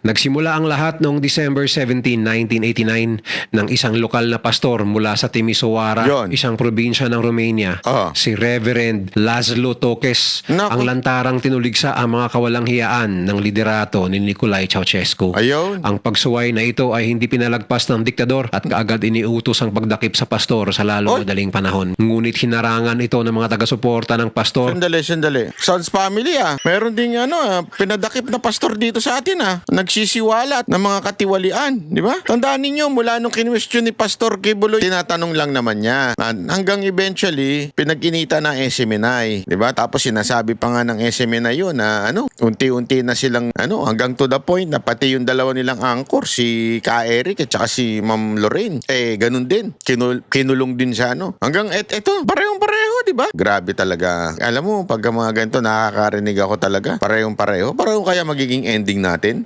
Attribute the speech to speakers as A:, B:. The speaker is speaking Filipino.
A: Nagsimula ang lahat noong December 17, 1989 ng isang lokal na pastor mula sa Timisoara,
B: Yon.
A: isang probinsya ng Romania,
B: Ah.
A: si Reverend Laszlo Tokes,
B: Naku.
A: ang lantarang tinuligsa ang mga kawalang hiyaan ng liderato ni Nicolae Ceausescu.
B: Ayun.
A: Ang pagsuway na ito ay hindi pinalagpas ng diktador at kaagad iniutos ang pagdakip sa pastor sa lalo
B: Oy.
A: madaling panahon. Ngunit hinarangan ito ng mga taga-suporta ng pastor
B: Sandali, sandali. Sons family ah. Meron ding ano, ah, pinadakip na pastor dito sa atin ah. Nagsisiwalat ng mga katiwalian, di ba? Tandaan ninyo, mula nung kinwestiyon ni Pastor Kibuloy, tinatanong lang naman niya. Hanggang eventually, pinag-inita ng SMNI, di ba? Tapos sinasabi pa nga ng SMNI yun na ano, unti-unti na silang ano, hanggang to the point na pati yung dalawa nilang anchor, si Ka Eric at saka si Ma'am Lorraine, eh ganun din. Kinul- kinulong din siya ano. Hanggang et eto, parehong pareho, di ba? Grabe talaga. Alam mo, pag mga ganito, nakakarinig ako talaga. Parehong pareho. Pareho kaya magiging ending natin?